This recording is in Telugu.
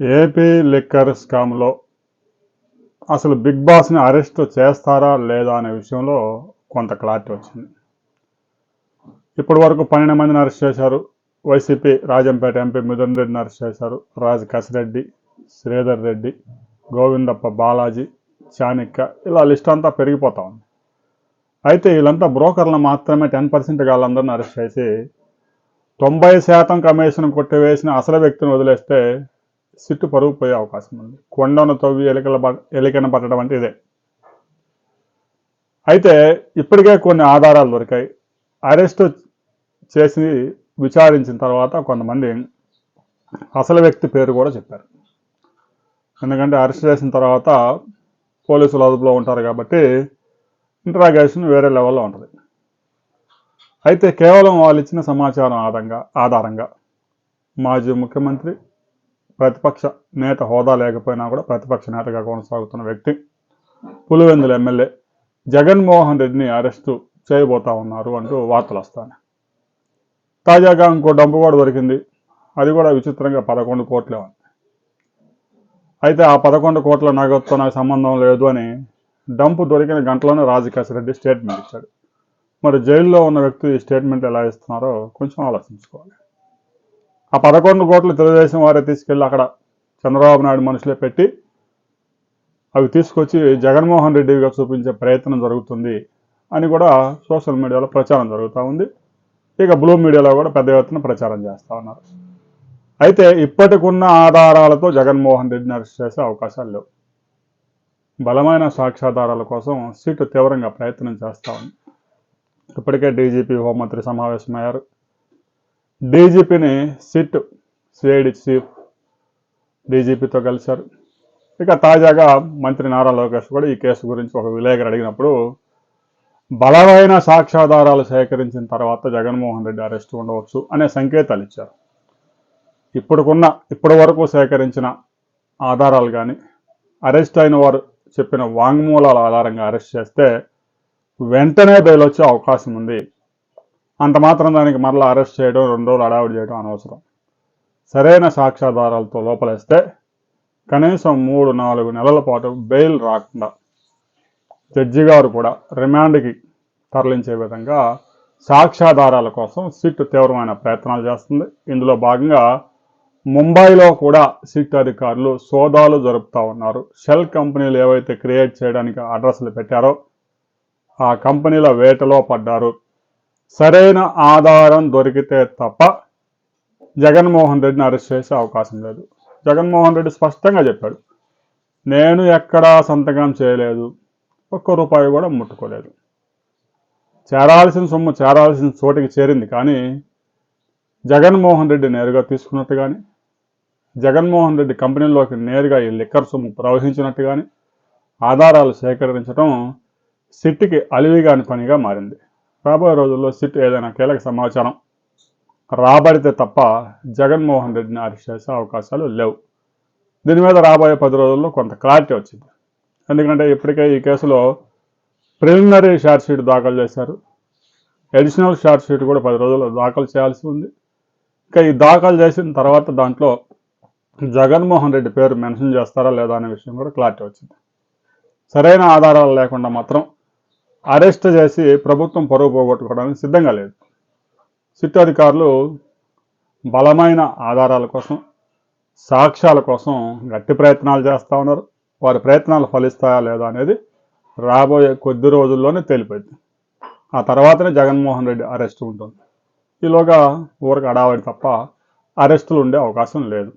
ఏపీ లిక్కర్ స్కామ్లో అసలు బిగ్ బాస్ని అరెస్ట్ చేస్తారా లేదా అనే విషయంలో కొంత క్లారిటీ వచ్చింది. ఇప్పటి వరకు పన్నెండు మందిని అరెస్ట్ చేశారు. వైసీపీ రాజంపేట ఎంపీ మిథున్ రెడ్డిని అరెస్ట్ చేశారు. రాజ్ కసిరెడ్డి శ్రీధర్ రెడ్డి గోవిందప్ప బాలాజీ చాణిక్య ఇలా లిస్ట్ అంతా పెరిగిపోతా ఉంది. అయితే వీళ్ళంతా బ్రోకర్లను మాత్రమే టెన్ పర్సెంట్ వాళ్ళందరిని అరెస్ట్ చేసి తొంభై శాతం కమిషన్ కొట్టివేసిన అసలు వ్యక్తిని వదిలేస్తే సిట్టు పరుగు పోయే అవకాశం ఉంది. కొండను తవ్వి ఎలికల ఎలికన పట్టడం అంటే ఇదే. అయితే ఇప్పటికే కొన్ని ఆధారాలు దొరికాయి. అరెస్ట్ చేసి విచారించిన తర్వాత కొంతమంది అసలు వ్యక్తి పేరు కూడా చెప్పారు. ఎందుకంటే అరెస్ట్ చేసిన తర్వాత పోలీసులు అదుపులో ఉంటారు కాబట్టి ఇంటరాగేషన్ వేరే లెవెల్లో ఉంటుంది. అయితే కేవలం వాళ్ళు ఇచ్చిన సమాచారం ఆధారంగా ఆధారంగా మాజీ ముఖ్యమంత్రి ప్రతిపక్ష నేత హోదా లేకపోయినా కూడా ప్రతిపక్ష నేతగా కొనసాగుతున్న వ్యక్తి పులివెందుల ఎమ్మెల్యే జగన్మోహన్ రెడ్డిని అరెస్టు చేయబోతా ఉన్నారు అంటూ వార్తలు వస్తాను తాజాగా ఇంకో డంపు కూడా దొరికింది. అది కూడా విచిత్రంగా పదకొండు కోట్లే ఉంది. అయితే ఆ పదకొండు కోట్ల నగదుతో నాకు సంబంధం లేదు అని డంపు దొరికిన గంటలోనే రాజకేశ్ రెడ్డి స్టేట్మెంట్ ఇచ్చాడు. మరి జైల్లో ఉన్న వ్యక్తి ఈ స్టేట్మెంట్ ఎలా ఇస్తున్నారో కొంచెం ఆలోచించుకోవాలి. ఆ పదకొండు కోట్లు తెలుగుదేశం వారే తీసుకెళ్ళి అక్కడ చంద్రబాబు నాయుడు మనుషులే పెట్టి అవి తీసుకొచ్చి జగన్మోహన్ రెడ్డిగా చూపించే ప్రయత్నం జరుగుతుంది అని కూడా సోషల్ మీడియాలో ప్రచారం జరుగుతూ ఉంది. ఇక బ్లూ మీడియాలో కూడా పెద్ద ఎత్తున ప్రచారం చేస్తూ ఉన్నారు. అయితే ఇప్పటికున్న ఆధారాలతో జగన్మోహన్ రెడ్డిని అరెస్ట్ చేసే అవకాశాలు లేవు. బలమైన సాక్ష్యాధారాల కోసం సీటు తీవ్రంగా ప్రయత్నం చేస్తూ ఉంది. ఇప్పటికే డీజీపీ హోంమంత్రి సమావేశమయ్యారు. డీజీపీని సిట్ సిఐడి చీఫ్ డీజీపీతో కలిశారు. ఇక తాజాగా మంత్రి నారా లోకేష్ కూడా ఈ కేసు గురించి ఒక విలేకరు అడిగినప్పుడు బలమైన సాక్ష్యాధారాలు సేకరించిన తర్వాత జగన్మోహన్ రెడ్డి అరెస్ట్ ఉండవచ్చు అనే సంకేతాలు ఇచ్చారు. ఇప్పుడుకున్న ఇప్పటి వరకు సేకరించిన ఆధారాలు కానీ అరెస్ట్ అయిన వారు చెప్పిన వాంగ్మూలాల ఆధారంగా అరెస్ట్ చేస్తే వెంటనే బెయిల్ వచ్చే అవకాశం ఉంది. అంత మాత్రం దానికి మరలా అరెస్ట్ చేయడం రెండు రోజులు అడావిడి చేయడం అనవసరం. సరైన సాక్ష్యాధారాలతో లోపలేస్తే కనీసం మూడు నాలుగు నెలల పాటు బెయిల్ రాకుండా జడ్జి గారు కూడా రిమాండ్కి తరలించే విధంగా సాక్ష్యాధారాల కోసం సిట్ తీవ్రమైన ప్రయత్నాలు చేస్తుంది. ఇందులో భాగంగా ముంబైలో కూడా సిట్ అధికారులు సోదాలు జరుపుతూ ఉన్నారు. షెల్ కంపెనీలు ఏవైతే క్రియేట్ చేయడానికి అడ్రస్లు పెట్టారో ఆ కంపెనీల వేటలో పడ్డారు సరైన ఆధారం దొరికితే తప్ప జగన్మోహన్ రెడ్డిని అరెస్ట్ చేసే అవకాశం లేదు. జగన్మోహన్ రెడ్డి స్పష్టంగా చెప్పాడు నేను ఎక్కడా సంతకం చేయలేదు ఒక్క రూపాయి కూడా ముట్టుకోలేదు. చేరాల్సిన సొమ్ము చేరాల్సిన చోటికి చేరింది కానీ జగన్మోహన్ రెడ్డి నేరుగా తీసుకున్నట్టు కానీ జగన్మోహన్ రెడ్డి కంపెనీలోకి నేరుగా ఈ లిక్కర్ సొమ్ము ప్రవహించినట్టు కానీ ఆధారాలు సేకరించడం సిట్టికి అలివిగాని పనిగా మారింది. రాబోయే రోజుల్లో సిట్ ఏదైనా కీలక సమాచారం రాబడితే తప్ప జగన్మోహన్ రెడ్డిని అరెస్ట్ చేసే అవకాశాలు లేవు. దీని మీద రాబోయే పది రోజుల్లో కొంత క్లారిటీ వచ్చింది. ఎందుకంటే ఇప్పటికే ఈ కేసులో ప్రిలిమినరీ షార్ట్ షీట్ దాఖలు చేశారు. అడిషనల్ షార్ట్ షీట్ కూడా పది రోజుల్లో దాఖలు చేయాల్సి ఉంది. ఇంకా ఈ దాఖలు చేసిన తర్వాత దాంట్లో జగన్మోహన్ రెడ్డి పేరు మెన్షన్ చేస్తారా లేదా అనే విషయం కూడా క్లారిటీ వచ్చింది. సరైన ఆధారాలు లేకుండా మాత్రం అరెస్ట్ చేసి ప్రభుత్వం పరువు పోగొట్టుకోవడానికి సిద్ధంగా లేదు. సిట్ అధికారులు బలమైన ఆధారాల కోసం సాక్ష్యాల కోసం గట్టి ప్రయత్నాలు చేస్తూ ఉన్నారు. వారి ప్రయత్నాలు ఫలిస్తాయా లేదా అనేది రాబోయే కొద్ది రోజుల్లోనే తేలిపోయింది. ఆ తర్వాతనే జగన్మోహన్ రెడ్డి అరెస్ట్ ఉంటుంది. ఈలోగా ఊరికి అడావడి తప్ప అరెస్టులు ఉండే అవకాశం లేదు.